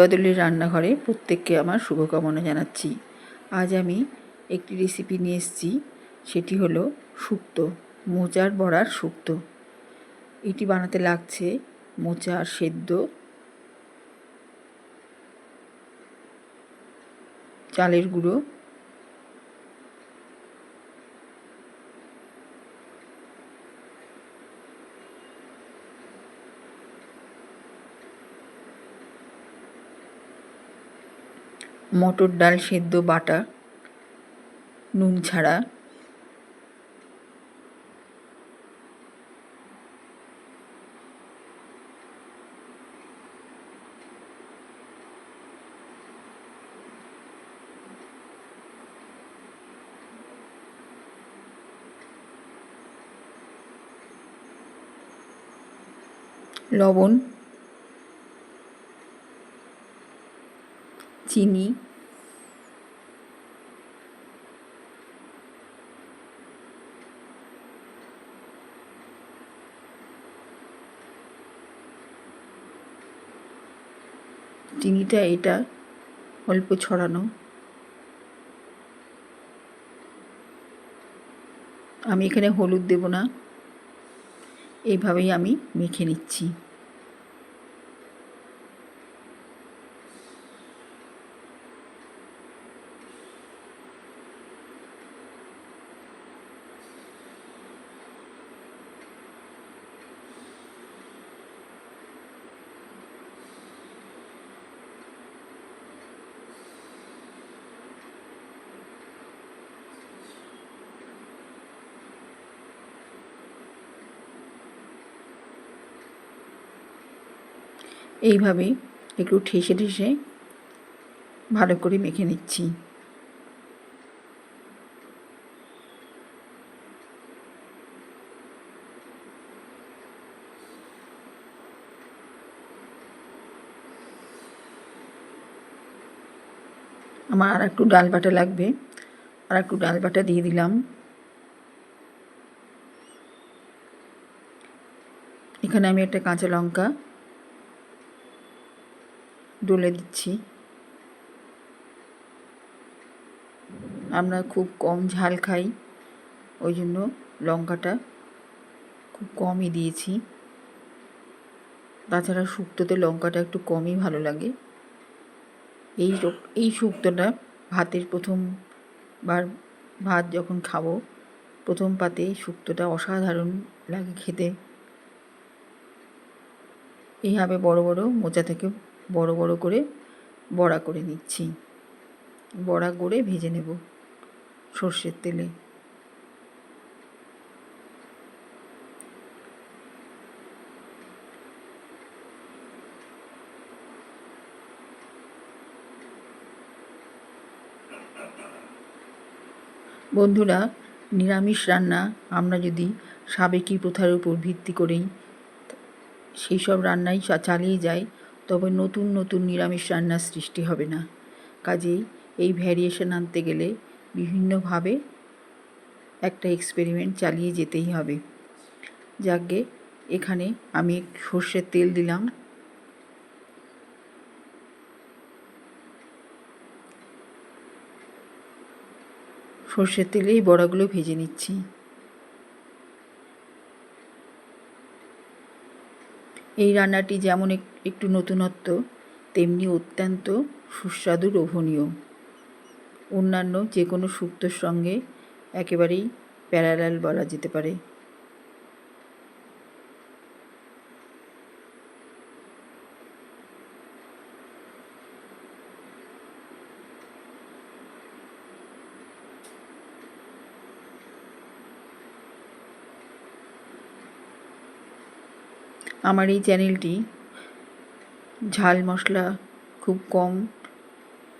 বদলের রান্নাঘরে প্রত্যেককে আমার শুভকামনা জানাচ্ছি। আজ আমি একটি রেসিপি নিয়ে এসেছি, সেটি হলো শুক্তো, মোচার বড়ার শুক্তো। এটি বানাতে লাগছে মোচার সেদ্ধ চালের গুঁড়ো মটর ডাল সেদ্ধ বাটা নুন ছাড়া লবণ চিনি। চিনিটা এটা অল্প ছড়ানো। আমি এখানে হলুদ দেব না। এইভাবেই আমি মেখে নিচ্ছি। এইভাবে একটু ঠেসে ঠেসে ভালো করে মেখে নিচ্ছি। আমার আর একটু ডাল বাটা লাগবে, আর একটু ডাল বাটা দিয়ে দিলাম। এখানে আমি একটা কাঁচা লঙ্কা ডলে দিচ্ছি। আমরা খুব কম ঝাল খাই, ওই জন্য লঙ্কাটা খুব কমই দিয়েছি। তাছাড়া শুক্তোতে লঙ্কাটা একটু কমই ভালো লাগে। এই এই শুক্তোটা ভাতের প্রথমবার ভাত যখন খাব, প্রথম পাতে শুক্তোটা অসাধারণ লাগে খেতে। এইভাবে বড় বড় মোচা থেকে বড় বড় করে বড়া করে নিচ্ছি। বড়া করে ভেজে নেব সর্ষের তেলে। বন্ধুরা, নিরামিষ রান্না আমরা যদি সাবেকি প্রথার উপর ভিত্তি করেই, সেই সব রান্নাই চালিয়ে যাই তবে নতুন নতুন নিরামিষ রান্নার সৃষ্টি হবে না। কাজেই এই ভ্যারিয়েশন আনতে গেলে বিভিন্নভাবে একটা এক্সপেরিমেন্ট চালিয়ে যেতেই হবে। যাকে এখানে আমি সর্ষের তেল দিলাম। সর্ষের তেলেই বড়াগুলো ভেজে নিচ্ছি। এই রান্নাটি যেমন একটু নতুনত্ব, তেমনি অত্যন্ত সুস্বাদু লোভনীয়। অন্যান্য যে কোনো শুক্তোর সঙ্গে একেবারেই প্যারালাল বলা যেতে পারে। আমার এই চ্যানেলটি ঝাল মশলা খুব কম,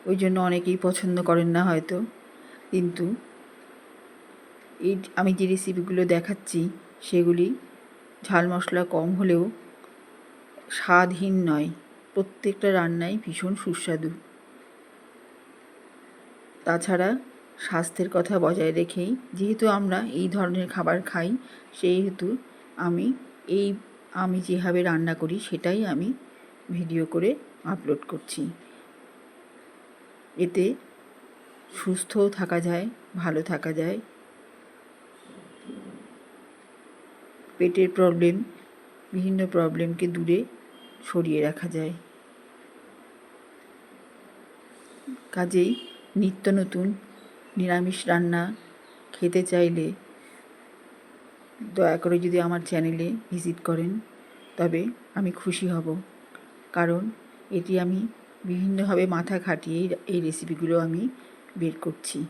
ওই জন্য অনেকেই পছন্দ করেন না হয়তো। কিন্তু এই আমি যে রেসিপিগুলো দেখাচ্ছি, সেগুলি ঝাল মশলা কম হলেও স্বাদহীন নয়। প্রত্যেকটা রান্নাই ভীষণ সুস্বাদু। তাছাড়া স্বাস্থ্যের কথা বজায় রেখেই যেহেতু আমরা এই ধরনের খাবার খাই, সেহেতু আমি এই আমি যেভাবে রান্না করি সেটাই আমি ভিডিও করে আপলোড করছি। এতে সুস্থও থাকা যায়, ভালো থাকা যায়। পেটের প্রবলেম বিভিন্ন প্রবলেমকে দূরে সরিয়ে রাখা যায়। কাজেই নিত্য নতুন নিরামিষ রান্না খেতে চাইলে দয়া করে যদি আমার চ্যানেলে ভিজিট করেন, তবে আমি খুশি হব। কারণ এটি আমি বিভিন্নভাবে মাথা খাটিয়ে এই রেসিপিগুলো আমি বের করছি।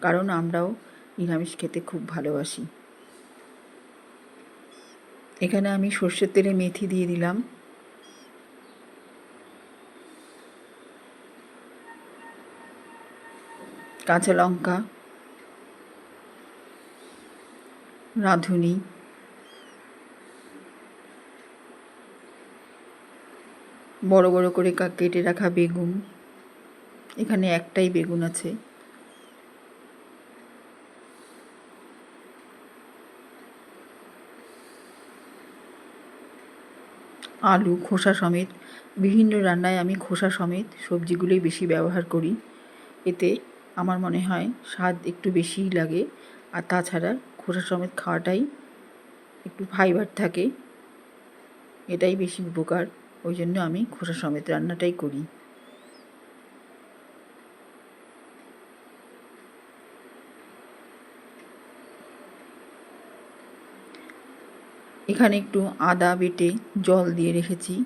কারণ আমরাও নিরামিষ খেতে খুব ভালোবাসি। এখানে আমি সর্ষের তেলে মেথি দিয়ে দিলাম। কাঁচা লঙ্কা রাঁধুনি। বড় বড় করে কেটে রাখা বেগুন। এখানে একটাই বেগুন আছে। আলু, খোসা সমেত, বিভিন্ন রান্নায় আমি খোসা সমেত সবজিগুলোই বেশি ব্যবহার করি। এতে আমার মনে হয় স্বাদ একটু বেশিই লাগে। আর তাছাড়া খোসা সমেত খাওয়াটাই একটু ফাইবার থাকে। এটাই বেশি উপকার। ওই জন্য আমি খোসা সমেত রান্নাটাই করি। এখানে একটু আদা বেটে জল দিয়ে রেখেছি।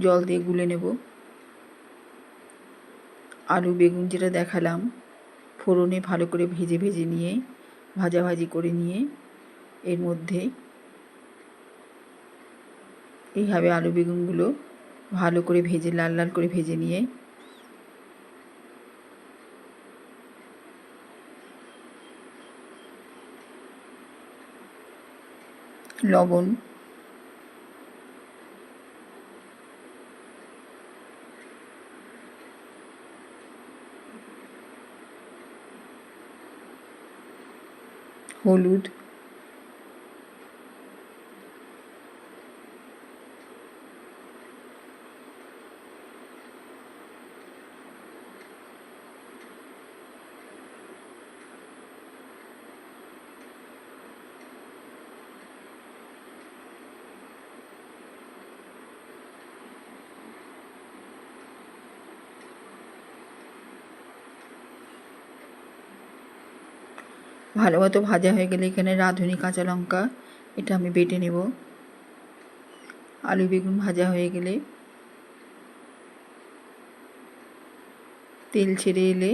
জল দিয়ে গুলে নেব। আলু, বেগুন যেটা দেখালাম, ফোড়নে ভালো করে ভেজে ভেজে নিয়ে ভাজাভাজি করে নিয়ে এর মধ্যে এইভাবে আলু বেগুনগুলো ভালো করে ভেজে, লাল লাল করে ভেজে নিয়ে লবণ হলুদ ভালো মতো ভাজা হয়ে গেলে এখানে রাঁধুনি কাঁচা লঙ্কা, এটা আমি বেটে নেব। আলু বেগুন ভাজা হয়ে গেলে তেল ছেড়ে এলে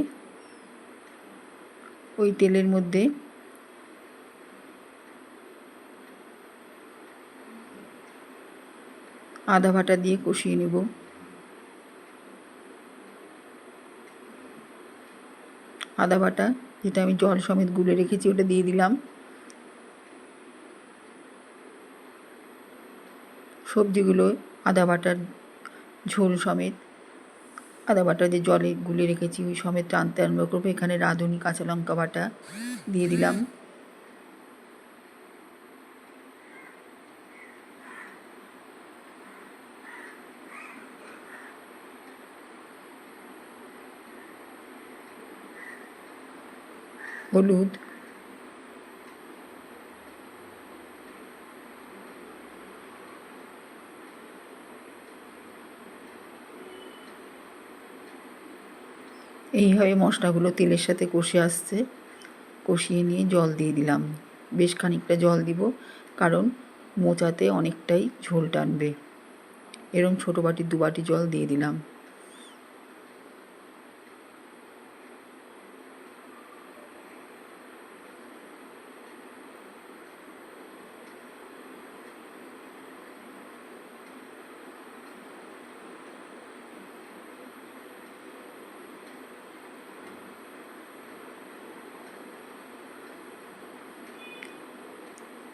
ওই তেলের মধ্যে আদা বাটা দিয়ে কষিয়ে নেব। আদা বাটা, যেটা আমি জল সমেত গুলে রেখেছি, ওটা দিয়ে দিলাম। সবজিগুলো, আদা বাটার ঝোল সমেত, আদা বাটা যে জলে গুলে রেখেছি, ওই সমেত টানতে আনব করব। এখানে রাঁধুনি কাঁচা লঙ্কা বাটা দিয়ে দিলাম। হলুদ এইভাবে মশলাগুলো তেলের সাথে কষে আসছে। কষিয়ে নিয়ে জল দিয়ে দিলাম। বেশ খানিকটা জল দিব, কারণ মোচাতে অনেকটাই ঝোল টানবে। এরম ছোটো বাটি দু বাটি জল দিয়ে দিলাম।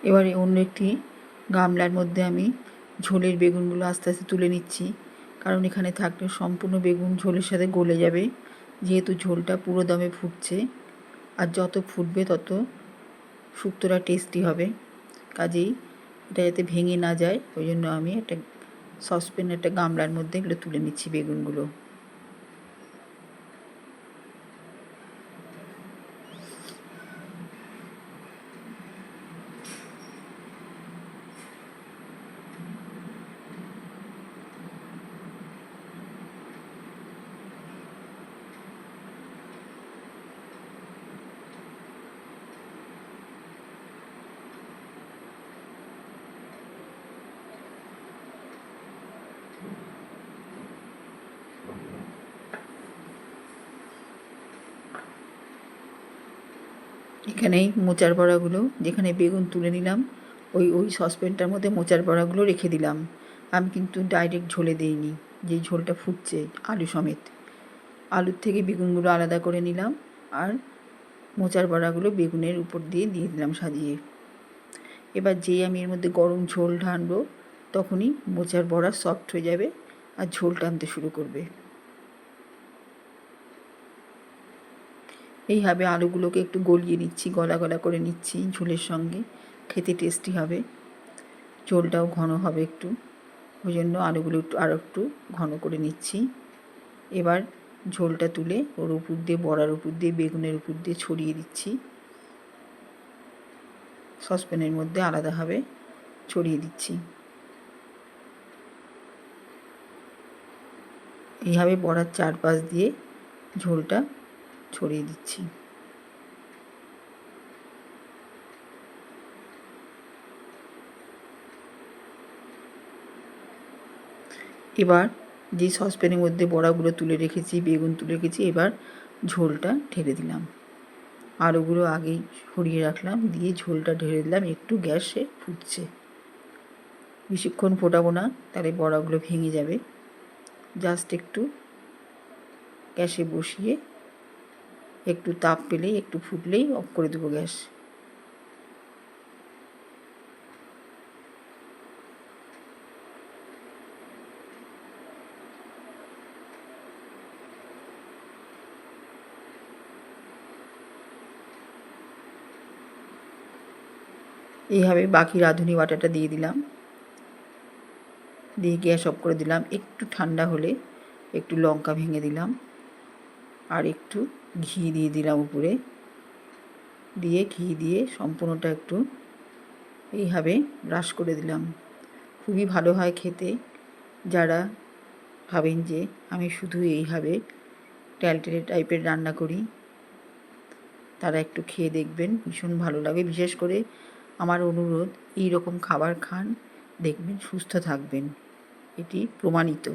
এবারে অন্য একটি গামলার মধ্যে আমি ঝোলের বেগুনগুলো আস্তে আস্তে তুলে নিচ্ছি। কারণ এখানে থাকলে সম্পূর্ণ বেগুন ঝোলের সাথে গলে যাবে। যেহেতু ঝোলটা পুরো দমে ফুটছে, আর যত ফুটবে তত শুক্তোটা টেস্টি হবে। কাজেই এটা যাতে ভেঙে না যায়, ওই জন্য আমি একটা সসপ্যান একটা গামলার মধ্যে এগুলো তুলে নিচ্ছি বেগুনগুলো। এখানেই মোচার বড়াগুলো, যেখানে বেগুন তুলে নিলাম, ওই ওই সসপ্যানটার মধ্যে মোচার বড়াগুলো রেখে দিলাম। আমি কিন্তু ডাইরেক্ট ঝোলে দিইনি, যেই ঝোলটা ফুটছে আলু সমেত। আলুর থেকে বেগুনগুলো আলাদা করে নিলাম আর মোচার বড়াগুলো বেগুনের উপর দিয়ে দিয়ে দিলাম সাজিয়ে। এবার যেই আমি এর মধ্যে গরম ঝোল ঢানবো, তখনই মোচার বড়া সফট হয়ে যাবে আর ঝোল টানতে শুরু করবে। এইভাবে আলুগুলোকে একটু গলিয়ে নিচ্ছি, গলা গলা করে নিচ্ছি ঝোলের সঙ্গে। খেতে টেস্টি হবে। ঝোলটাও ঘন হবে একটু। ওই জন্য আলুগুলো একটু আরও একটু ঘন করে নিচ্ছি। এবার ঝোলটা তুলে ওর উপর দিয়ে, বড়ার উপর দিয়ে, বেগুনের উপর দিয়ে ছড়িয়ে দিচ্ছি। সসপ্যানের মধ্যে আলাদাভাবে ছড়িয়ে দিচ্ছি। এইভাবে বড়ার চারপাশ দিয়ে ঝোলটা ছড়িয়ে দিচ্ছি। এবার যে সসপ্যানের মধ্যে বড়াগুলো তুলে রেখেছি, বেগুন তুলে রেখেছি, এবার ঝোলটা ঢেলে দিলাম। আলুগুলো আগেই সরিয়ে রাখলাম, দিয়ে ঝোলটা ঢেলে দিলাম, একটু গ্যাসে ফুটছে। বেশিক্ষণ ফোটাবো না, তাহলে বড়াগুলো ভেঙে যাবে। জাস্ট একটু গ্যাসে বসিয়ে একটু তাপ পেলেই, একটু ফুটলেই অফ করে দেবো গ্যাস। এইভাবে বাকি রাঁধুনি বাটাটা দিয়ে দিলাম। দিয়ে গ্যাস অফ করে দিলাম। একটু ঠান্ডা হলে একটু লঙ্কা ভেঙে দিলাম। আর একটু ঘি দিয়ে দিলাম উপরে। দিয়ে ঘি দিয়ে সম্পূর্ণটা একটু এইভাবে ব্রাশ করে দিলাম। খুবই ভালো হয় খেতে। যারা ভাবেন যে আমি শুধু এইভাবে ট্যালটেলে টাইপের রান্না করি, তারা একটু খেয়ে দেখবেন, ভীষণ ভালো লাগে। বিশেষ করে আমার অনুরোধ এই রকম খাবার খান, দেখবেন সুস্থ থাকবেন। এটি প্রমাণিত।